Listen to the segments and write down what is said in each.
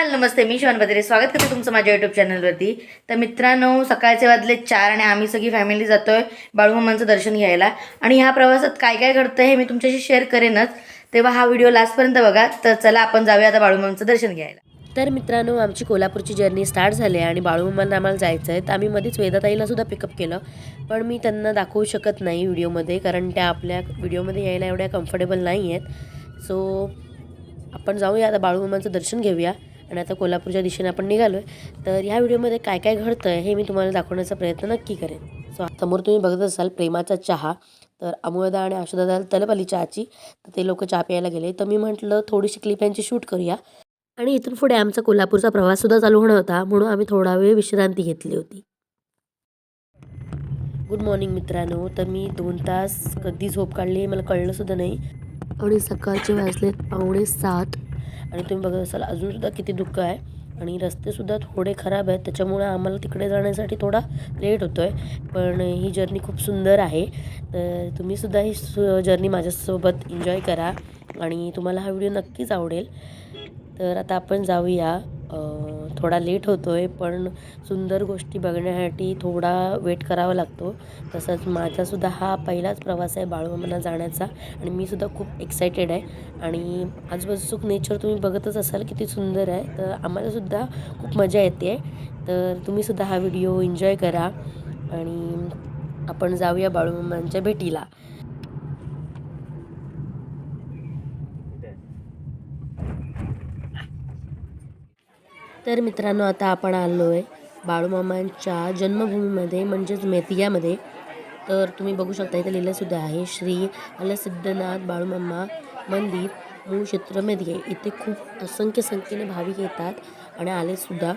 हाय नमस्ते मी शिवन बद्रे स्वागत करते तुमचं माझ्या यूट्यूब चॅनलवरती तर मित्रांनो सकाळचे वाजले चार आणि आम्ही सगळी फॅमिली जातोय बाळूमामांचं दर्शन घ्यायला. आणि ह्या प्रवासात काय काय घडतं हे मी तुमच्याशी शेअर करेनच. तेव्हा हा व्हिडिओ लास्टपर्यंत बघा. तर चला आपण जाऊया आता बाळूमामांचं दर्शन घ्यायला. तर मित्रांनो आमची कोल्हापूरची जर्नी स्टार्ट झाली आहे आणि बाळूमामांना आम्हाला जायचं आहे तर आम्ही मध्येच वेदाताईला सुद्धा पिकअप केलं. पण मी त्यांना दाखवू शकत नाही व्हिडिओमध्ये कारण त्या आपल्या व्हिडिओमध्ये यायला एवढ्या कम्फर्टेबल नाही आहेत सो आपण जाऊया आता बाळूमामांचं दर्शन घेऊया. आणि आता कोल्हापूरच्या दिशेने आपण निघालो आहे तर ह्या व्हिडिओमध्ये काय काय घडतं आहे हे मी तुम्हाला दाखवण्याचा प्रयत्न नक्की करेन. सो समोर तुम्ही बघत असाल प्रेमाचा चहा. तर अमोदा आणि आशुदादा तलब आली चहाची तर ते लोक चहा प्यायला गेले. तर मी म्हटलं थोडीशी क्लिप यांची शूट करूया. आणि इथून पुढे आमचा कोल्हापूरचा प्रवाससुद्धा चालू होणार होता म्हणून आम्ही थोडा वेळ विश्रांती घेतली होती. गुड मॉर्निंग मित्रांनो. तर मी दोन तास कधी झोप काढली मला कळलंसुद्धा नाही. आणि सकाळचे वाजलेत पावणे सात. आणि तुम्ही बघत असाल अजूनसुद्धा किती दुःख आहे. आणि रस्तेसुद्धा थोडे खराब आहेत. त्याच्यामुळे आम्हाला तिकडे जाण्यासाठी थोडा लेट होतो आहे पण ही जर्नी खूप सुंदर आहे. तर तुम्हीसुद्धा ही सु जर्नी माझ्यासोबत एन्जॉय करा. आणि तुम्हाला हा व्हिडिओ नक्कीच आवडेल. तर आता आपण जाऊया थोडा लेट होतो आहे पण सुंदर गोष्टी बघण्यासाठी थोडा वेट करावा लागतो. तसंच माझासुद्धा हा पहिलाच प्रवास आहे बाळूमामांना जाण्याचा आणि मीसुद्धा खूप एक्सायटेड आहे. आणि आजूबाजूचं नेचर तुम्ही बघतच असाल किती सुंदर आहे. तर आम्हालासुद्धा खूप मजा येते तर तुम्हीसुद्धा हा व्हिडिओ एन्जॉय करा. आणि आपण जाऊया बाळूमामांच्या भेटीला. तर मित्रांनो आता आपण आलो आहे बाळूमामांच्या जन्मभूमीमध्ये म्हणजेच मेथियामध्ये तर तुम्ही बघू शकता इथे लिहिलंसुद्धा आहे श्री अलसिद्धनाथ बाळूमामा मंदिर मूळ क्षेत्र मेधिये इथे खूप असंख्य संख्येने भाविक येतात आणि आलेसुद्धा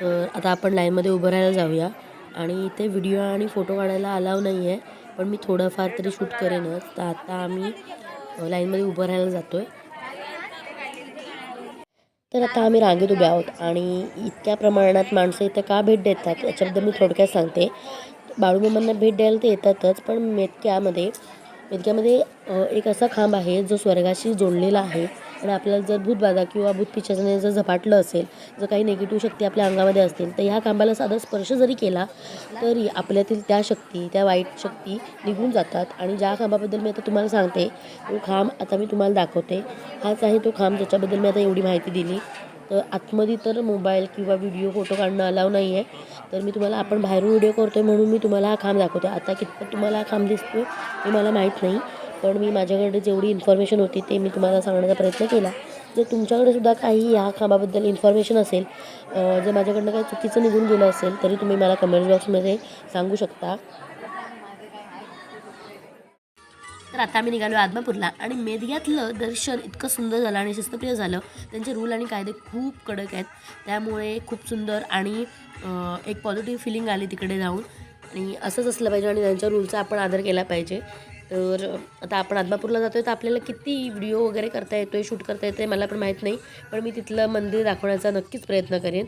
तर आता आपण लाईनमध्ये उभं राहायला जाऊया. आणि इथे व्हिडिओ आणि फोटो काढायला अलाव नाही आहे पण मी थोडंफार तरी शूट करेनच. तर आता आम्ही लाईनमध्ये उभं राहायला जातो आहे तर आता आम्ही रांगेत उभे आहोत आणि इतक्या प्रमाणात माणसं इथं का भेट देतात याच्याबद्दल मी थोडक्यात सांगते. बाळूमामांना भेट द्यायला ते येतातच पण मेतक्यामध्ये मेतक्यामध्ये एक असा खांब आहे जो स्वर्गाशी जोडलेला आहे. आणि आपल्याला जर भूतबाधा किंवा भूतपिशाचाने जर झपाटलं असेल जर काही निगेटिव्ह शक्ती आपल्या अंगामध्ये असतील तर ह्या खांबाला साधा स्पर्श जरी केला तरी आपल्यातील त्या शक्ती त्या वाईट शक्ती निघून जातात. आणि ज्या खांबाबद्दल मी आता तुम्हाला सांगते तो खांब आता मी तुम्हाला दाखवते. हाच आहे तो खांब ज्याच्याबद्दल मी आता एवढी माहिती दिली. तर आतमध्ये तर मोबाईल किंवा व्हिडिओ फोटो काढणं अलाव नाही आहे तर मी तुम्हाला आपण बाहेरून व्हिडिओ करतो आहे म्हणून मी तुम्हाला हा खांब दाखवते. आता कितपत तुम्हाला हा खांब दिसतो हे मला माहीत नाही. पण मी माझ्याकडे जेवढी इन्फॉर्मेशन होती ते मी तुम्हाला सांगण्याचा प्रयत्न केला. जर तुमच्याकडे सुद्धा काही ह्या कामाबद्दल इन्फॉर्मेशन असेल जर माझ्याकडनं काही चुकीचं निघून गेलं असेल तरी तुम्ही मला कमेंट बॉक्समध्ये सांगू शकता. तर आता आम्ही निघालो आदमापूरला आणि मेदग्यातलं दर्शन इतकं सुंदर झालं आणि शिस्तप्रिय झालं. त्यांचे रूल आणि कायदे खूप कडक आहेत. त्यामुळे खूप सुंदर आणि एक पॉझिटिव्ह फिलिंग आली तिकडे जाऊन. आणि असंच असलं पाहिजे आणि त्यांच्या रूलचा आपण आदर केला पाहिजे. तर आता आपण आदमापूरला जातो आहे तर आपल्याला किती व्हिडिओ वगैरे करता येतो आहे शूट करता येतं आहे मला पण माहीत नाही. पण मी तिथलं मंदिर दाखवण्याचा नक्कीच प्रयत्न करेन.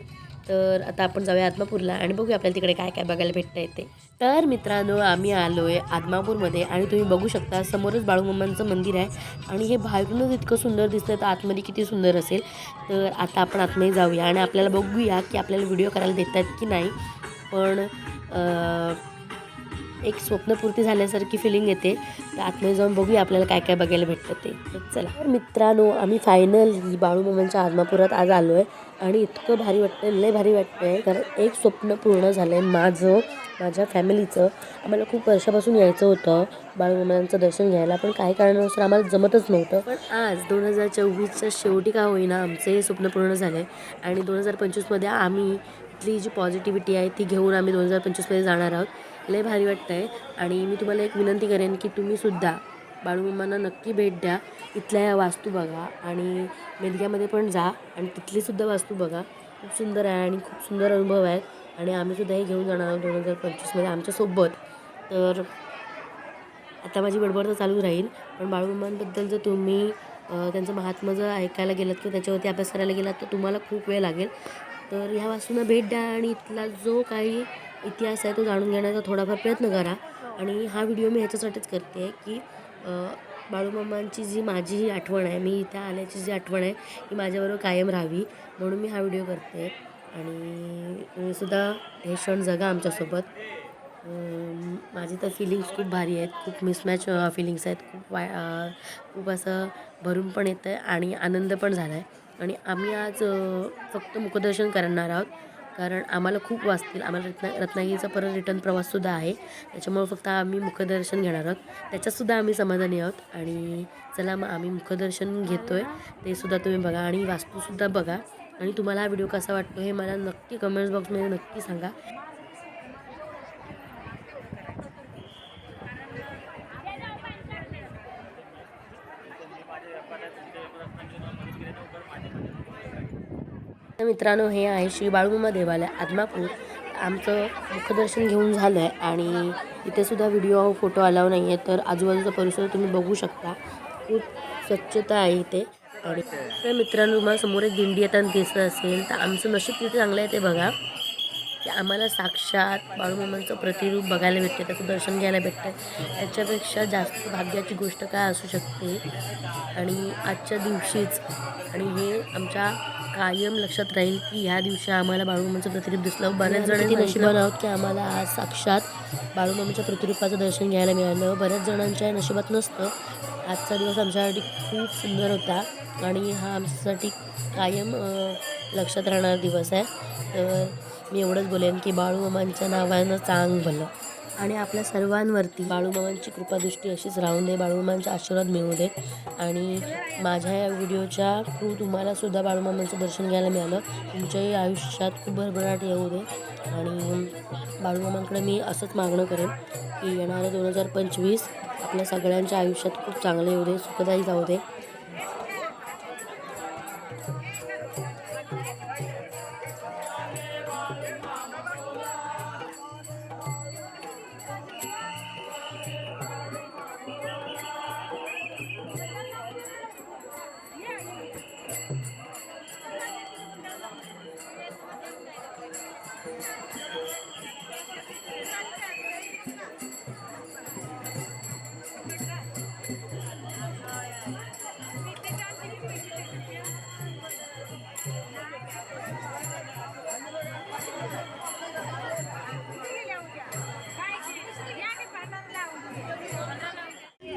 तर आता आपण जाऊया आदमापूरला आणि बघूया आपल्याला तिकडे काय काय बघायला भेटता येते. तर मित्रांनो आम्ही आलो आहे आदमापूरमध्ये आणि तुम्ही बघू शकता समोरच बाळूमामांचं मंदिर आहे. आणि हे बाहेरूनच इतकं सुंदर दिसतं तर आतमध्ये किती सुंदर असेल. तर आता आपण आतमध्ये जाऊया आणि आपल्याला बघूया की आपल्याला व्हिडिओ करायला देतात की नाही. पण एक स्वप्नपूर्ती झाल्यासारखी फिलिंग येते. तर आतमध्ये जाऊन बघूया आपल्याला काय काय बघायला भेटतं ते. चला. तर मित्रांनो आम्ही फायनली बाळूमामांच्या आदमापुरात आज आलो आहे आणि इतकं भारी वाटतं लय भारी वाटतं आहे कारण एक स्वप्न पूर्ण झालं आहे माझं माझ्या फॅमिलीचं आम्हाला खूप वर्षापासून यायचं होतं बाळूमामांचं दर्शन घ्यायला. पण काही कारणानुसार आम्हाला जमतच नव्हतं. पण आज दोन हजार चोवीसच्या शेवटी का होईना आमचे हे स्वप्न पूर्ण झाले आणि दोन हजार पंचवीसमध्ये आम्ही इथली जी पॉझिटिव्हिटी आहे ती घेऊन आम्ही दोन हजार पंचवीसमध्ये जाणार आहोत. लय भारी वाटतं आहे आणि मी तुम्हाला एक विनंती करेन की तुम्हीसुद्धा बाळूमामांना नक्की भेट द्या. इथल्या या वास्तू बघा आणि मेदग्यामध्ये पण जा आणि तिथलीसुद्धा वास्तू बघा. खूप सुंदर आहे आणि खूप सुंदर अनुभव आहेत आणि आम्हीसुद्धा हे घेऊन जाणार आहोत दोन हजार पंचवीसमध्ये आमच्यासोबत. तर आता माझी बडबड तर चालू राहील. पण बाळूमामांबद्दल जर तुम्ही त्यांचं महात्मा जर ऐकायला गेलात किंवा त्याच्यावरती अभ्यास करायला गेलात तर तुम्हाला खूप वेळ लागेल. तर ह्या वास्तूंना भेट द्या आणि इथला जो काही इतिहास आहे तो जाणून घेण्याचा थोडाफार प्रयत्न करा. आणि हा व्हिडिओ मी ह्याच्यासाठीच करते आहे की बाळूमामांची जी माझी ही आठवण आहे मी इथे आल्याची जी आठवण आहे ही माझ्याबरोबर कायम राहावी म्हणून मी हा व्हिडिओ करते आणि सुद्धा हे क्षण जगा आमच्यासोबत. माझी तर फिलिंग्स खूप भारी आहेत खूप मिसमॅच फिलिंग्स आहेत खूप वाय खूप असं भरून पण येतं आहे आणि आनंद पण झाला आहे आणि आम्ही आज फक्त मुखदर्शन करणार आहोत. कारण आम्हाला खूप वाचतील. आम्हाला रत्ना रत्नागिरीचा परत रिटर्न प्रवाससुद्धा आहे. त्याच्यामुळे फक्त आम्ही मुखदर्शन घेणार आहोत. त्याच्यातसुद्धा आम्ही समाधानी आहोत. आणि चला मग आम्ही मुखदर्शन घेतो आहे ते सुद्धा तुम्ही बघा. आणि वास्तूसुद्धा बघा. आणि तुम्हाला हा व्हिडिओ कसा वाटतो हे मला नक्की कमेंट्स बॉक्समध्ये नक्की सांगा. तर मित्रांनो हे आहे श्री बाळगुमा देवालय. आदमापूर. आमचं मुखदर्शन घेऊन झालं आहे आणि इथे सुद्धा व्हिडिओ फोटो अलाव नाही आहे तर आजूबाजूचा परिसर तुम्ही बघू शकता. खूप स्वच्छता आहे इथे. आणि तर मित्रांनो तुम्हाला समोर एक दिंडी येताना दिसत असेल तर आमचं नशीब किती चांगलं आहे ते बघा. की आम्हाला साक्षात बाळूमामांचं प्रतिरूप बघायला भेटते त्याचं दर्शन घ्यायला भेटतं याच्यापेक्षा जास्त भाग्याची गोष्ट काय असू शकते? आणि आजच्या दिवशीच आणि हे आमच्या कायम लक्षात राहील की ह्या दिवशी आम्हाला बाळूमामाचं प्रतिरूप दिसलं. बऱ्याच जणांनी नशिबान आहोत की आम्हाला आज साक्षात बाळूमामाच्या प्रतिरूपाचं दर्शन घ्यायला मिळालं. बऱ्याच जणांच्या नशिबात नसतं. आजचा दिवस आमच्यासाठी खूप सुंदर होता. आणि हा आमच्यासाठी कायम लक्षात राहणारा दिवस आहे. तर मी एवढंच बोलेन की बाळूमामांच्या नावानं चांग भलं. आणि आपल्या सर्वांवरती. बाळूमामांची कृपादृष्टी अशीच राहून दे बाळूमामांचा आशीर्वाद मिळू दे. आणि माझ्या या व्हिडिओच्या थ्रू तुम्हाला सुद्धा बाळूमामांचं दर्शन घ्यायला मिळालं. तुमच्याही आयुष्यात खूप भरभराट येऊ दे. आणि बाळूमामांकडे मी असंच मागणं करेन की येणारं दोन हजार पंचवीस आपल्या सगळ्यांच्या आयुष्यात खूप चांगलं येऊ दे सुखदायी जाऊ दे. Thank you.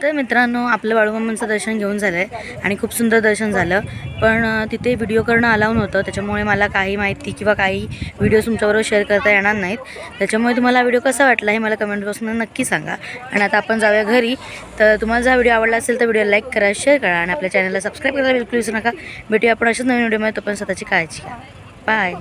तर मित्रांनो आपलं बाळूमामांचं दर्शन घेऊन झालं आहे आणि खूप सुंदर दर्शन झालं. पण तिथे व्हिडिओ करणं अलाव नव्हतं. त्याच्यामुळे मला काही माहिती किंवा काही व्हिडिओ तुमच्याबरोबर शेअर करता येणार नाहीत. त्याच्यामुळे तुम्हाला व्हिडिओ कसा वाटला हे मला कमेंट बॉक्समध्ये नक्की सांगा. आणि आता आपण जाऊया घरी. तर तुम्हाला जर व्हिडिओ आवडला असेल तर व्हिडिओ लाईक करा शेअर करा आणि आपल्या चॅनलला सबस्क्राईब करायला बिलकुल विसरू नका. भेटूया आपण अशाच नवीन व्हिडिओमध्ये तो पण स्वतःची काळजी घ्या. बाय